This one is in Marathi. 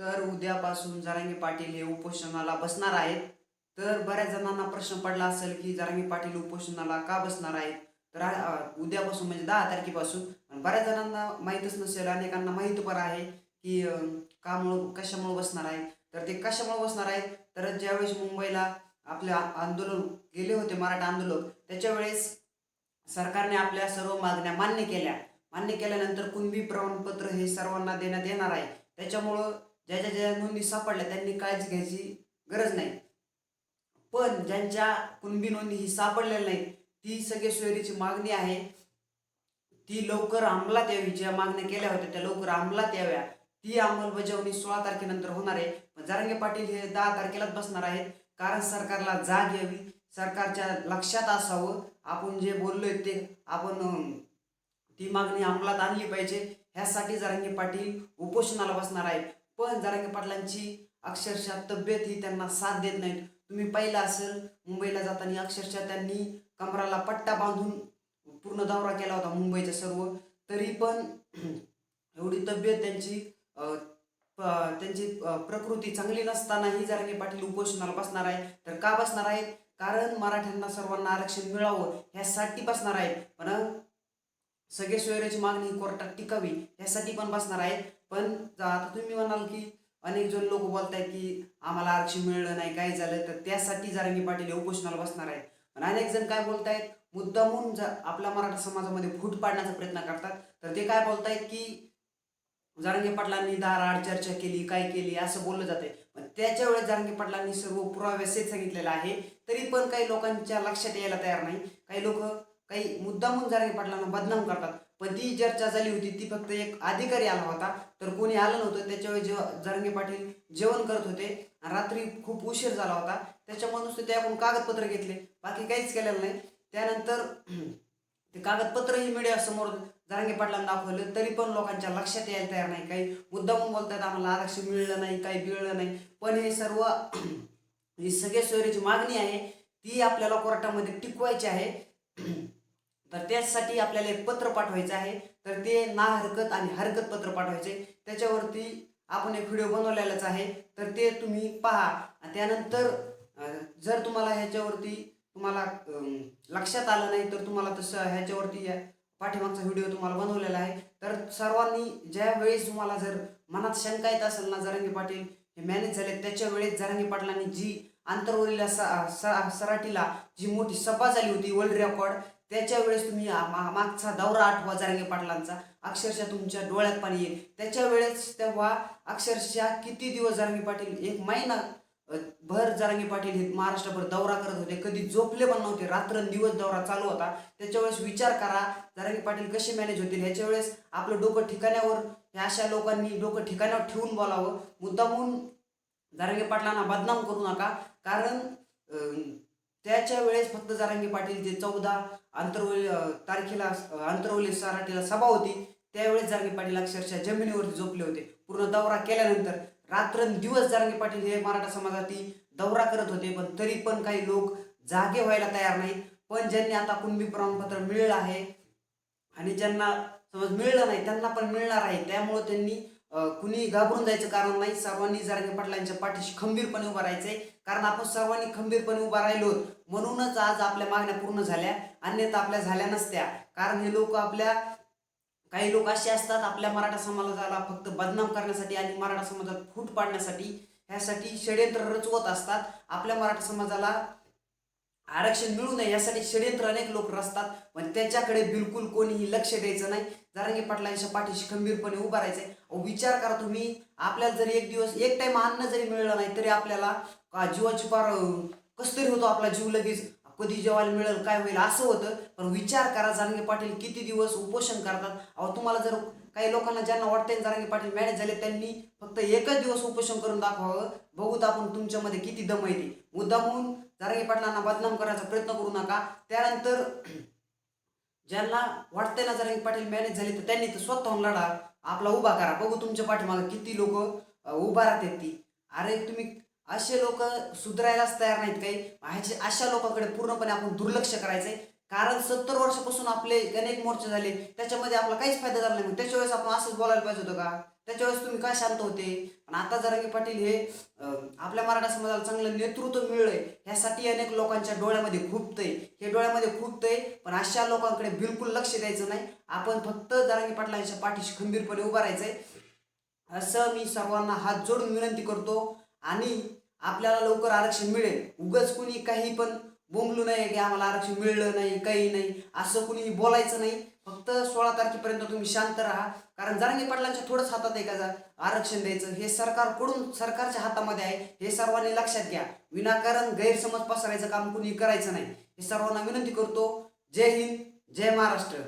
तर उद्यापासून जरांगे पाटील हे उपोषणाला बसणार आहेत. तर बऱ्याच जणांना प्रश्न पडला असेल की जरांगे पाटील उपोषणाला का बसणार आहेत? तर उद्यापासून म्हणजे दहा तारखेपासून. बऱ्याच जणांना माहीतच नसेल अनेकांना माहीत पण आहे की कामुळं कशामुळं बसणार आहे तर ते कशामुळे बसणार आहेत? तर ज्यावेळेस मुंबईला आपले आंदोलन गेले होते मराठा आंदोलक त्याच्यावेळेस सरकारने आपल्या सर्व मागण्या मान्य केल्या. मान्य केल्यानंतर कुणबी प्रमाणपत्र हे सर्वांना देण्यात येणार आहे. त्याच्यामुळं ज्या ज्या ज्या नोंदी सापडल्या त्यांनी काळजी घ्यायची गरज नाही. पण ज्यांच्या कुणबी नोंदी ही सापडलेल्या नाही ती सगळे सोयरीची मागणी आहे. ती लवकर अंमलात यावी ज्या मागण्या केल्या होत्या त्या लवकर अंमलात याव्या. ती अंमलबजावणी सोळा तारखेनंतर होणार आहे. पण जारंगे पाटील हे दहा तारखेलाच बसणार आहेत. कारण सरकारला जाग यावी सरकारच्या लक्षात असावं. आपण जे बोललोय ते आपण ती मागणी अंमलात आणली पाहिजे. ह्यासाठी जारंगे पाटील उपोषणाला बसणार आहेत. पण जरांगे पाटलांची अक्षरशः तब्येत ही त्यांना साथ देत नाहीत. तुम्ही पाहिलं असेल मुंबईला जाताना अक्षरशः त्यांनी कमराला पट्टा बांधून पूर्ण दौरा केला होता मुंबईचा सर्व. तरी पण एवढी तब्येत त्यांची त्यांची प्रकृती चांगली नसतानाही जरांगे पाटील उपोषणाला बसणार आहे तर का बसणार आहेत? कारण मराठ्यांना सर्वांना आरक्षण मिळावं ह्यासाठी बसणार आहेत. पण सगळे सोयऱ्याची मागणी कोर्टात टिकावी ह्यासाठी पण बसणार आहेत. पण आता तुम्ही म्हणाल की अनेक जण लोक बोलतायत की आम्हाला आरक्षण मिळलं नाही काय झालं तर त्यासाठी जारंगी पाटील हे उपोषणाला बसणार आहे पण अनेक जण काय बोलतायत मुद्दामून जर आपल्या मराठा समाजामध्ये फूट पाडण्याचा प्रयत्न करतात. तर ते काय बोलतायत की जारंगे पाटलांनी दाराआड चर्चा केली काय केली असं बोललं जाते पण त्याच्या वेळेस जारंगे पाटलांनी सर्व पुराव्यासहित सांगितलेलं आहे तरी पण काही लोकांच्या लक्षात यायला तयार नाही. काही लोक काही मुद्दामून जारंगे पाटलांना बदनाम करतात. पण ती चर्चा झाली होती ती फक्त एक अधिकारी आला होता. तर कोणी आलं नव्हतं. त्याच्यावेळी जेव्हा जरंगे पाटील जेवण करत होते रात्री खूप उशीर झाला होता. त्याच्यामधून ते आपण कागदपत्र घेतले. बाकी काहीच केलेलं नाही. त्यानंतर ते कागदपत्रही मीडियासमोर समोर पाटलांना दाखवलं. तरी पण लोकांच्या लक्षात यायला तयार नाही. काही मुद्दामून बोलतात आम्हाला आरक्षण मिळलं नाही काही मिळलं नाही. पण हे सर्व ही सगळ्या सोयरीची मागणी आहे. ती आपल्याला कोर्टामध्ये टिकवायची आहे. तर त्यासाठी आपल्याला एक पत्र पाठवायचं आहे. तर ते ना हरकत आणि हरकत पत्र पाठवायचे. त्याच्यावरती आपण एक व्हिडिओ बनवलेलाच आहे. तर ते तुम्ही पहा. आणि त्यानंतर जर तुम्हाला ह्याच्यावरती तुम्हाला लक्षात आलं नाही तर तुम्हाला तसं ह्याच्यावरती या पाठीमागचा व्हिडिओ तुम्हाला बनवलेला आहे. तर सर्वांनी ज्या वेळेस तुम्हाला जर मनात शंका येत असेल ना जरांगे पाटील हे मॅनेज झाले त्याच्या वेळेस जरांगे पाटलांनी जी आंतरवलीला स- स- सराटीला जी मोठी सभा झाली होती वर्ल्ड रेकॉर्ड त्याच्या वेळेस तुम्ही मा- मागचा दौरा आठवा जारंगे पाटलांचा. अक्षरशः तुमच्या डोळ्यात पाणी येईल. त्याच्या वेळेस तेव्हा अक्षरशः किती दिवस जारंगे पाटील एक महिना भर जारंगे पाटील हे महाराष्ट्रभर दौरा करत होते. कधी झोपले पण नव्हते. रात्रंदिवस दौरा चालू होता. त्याच्या वेळेस विचार करा जारंगे पाटील कसे मॅनेज होतील? ह्याच्या वेळेस आपलं डोकं ठिकाण्यावर ह्या अशा लोकांनी डोकं ठिकाणावर ठेवून बोलावं. मुद्दामून जारंगे पाटलांना बदनाम करू नका. कारण त्याच्या वेळेस फक्त जरांगे पाटील जे चौदा आंतरवली तारखेला अं, आंतरवली सभा होती त्यावेळेस जरांगे पाटील अक्षरशः जमिनीवरती झोपले होते. पूर्ण दौरा केल्यानंतर रात्रंदिवस जरांगे पाटील हे मराठा समाजातील दौरा करत होते पण तरी पण काही लोक जागे व्हायला तयार नाहीत. पण ज्यांनी आता कुणबी प्रमाणपत्र मिळलं आहे आणि ज्यांना समज मिळलं नाही त्यांना पण मिळणार आहे. त्यामुळे त्यांनी कुणी घाबरून जायचं कारण नाही. सर्वांनी जरांगे पाटलांच्या पाठीशी खंबीरपणे उभा राहायचंय. कारण आपण सर्वांनी खंबीरपणे उभा राहिलो म्हणूनच आज आपल्या मागण्या पूर्ण झाल्या. अन्यथा आपल्या झाल्या नसत्या. कारण हे लोक आपल्या काही लोक असे असतात आपल्या मराठा समाजाला फक्त बदनाम करण्यासाठी आणि मराठा समाजात फूट पाडण्यासाठी ह्यासाठी षडयंत्र रचवत असतात. आपल्या मराठा समाजाला आरक्षण मिळू नये यासाठी षडयंत्र अनेक लोक रचतात. पण त्याच्याकडे बिलकुल कोणीही लक्ष द्यायचं नाही. जरांगे पाटलांच्या पाठीशी खंबीरपणे उभा राहायचंय. अहो, विचार करा तुम्ही. आपल्याला जरी एक दिवस एक टाइम अन्न जरी मिळलं नाही तरी आपल्याला जीवाची पार कस तरी होतो आपला जीव लगेच. कधी जेवायला मिळेल काय होईल असं होतं. पण विचार करा जारंगे पाटील किती दिवस उपोषण करतात. अहो तुम्हाला जर काही लोकांना ज्यांना वाटते जारंगे पाटील मॅनेज झाले त्यांनी फक्त एकच दिवस उपोषण करून दाखवावं. बघूत आपण तुमच्यामध्ये किती दम आहे ती. मुद्दामून जारंगे पाटलांना बदनाम करायचा प्रयत्न करू नका. त्यानंतर ज्यांना वाटतंय ना जरा पाटील मॅनेज झाले तर त्यांनी तर स्वतःहून लढा आपला उभा करा. बघू तुमच्या पाठीमागे किती लोक उभा राहतात ती. अरे तुम्ही असे लोक सुधारायलाच तयार नाहीत काही. ह्याचे अशा लोकांकडे पूर्णपणे आपण दुर्लक्ष करायचंय. कारण सत्तर वर्षापासून आपले अनेक मोर्चे झाले त्याच्यामध्ये आपला काहीच फायदा झाला नाही. त्याच्या वेळेस आपण असंच बोलायला पाहिजे होतं का? त्याच्या वेळेस तुम्ही काय शांत होते? पण आता जरांगे पाटील हे आपल्या मराठा समाजाला चांगलं नेतृत्व मिळलंय ह्यासाठी अनेक लोकांच्या डोळ्यामध्ये खुपतंय. हे डोळ्यामध्ये खुपतंय पण अशा लोकांकडे बिलकुल लक्ष द्यायचं नाही. आपण फक्त जरांगे पाटलांच्या पाठीशी खंबीरपणे उभा राहायचंय. असं मी सर्वांना हात जोडून विनंती करतो. आणि आपल्याला लवकर आरक्षण मिळेल. उगाच कुणी काही पण बोंबलू नाही की आम्हाला आरक्षण मिळलं नाही काही नाही. असं कुणी बोलायचं नाही. फक्त सोळा तारखेपर्यंत तुम्ही शांत राहा. कारण जरांगे पाटलांच्या थोडंच हातात आहे का आरक्षण द्यायचं? हे सरकारकडून सरकारच्या हातामध्ये आहे. हे सर्वांनी लक्षात घ्या. विनाकारण गैरसमज पसरायचं काम कुणी करायचं नाही. हे सर्वांना विनंती करतो. जय हिंद जय महाराष्ट्र.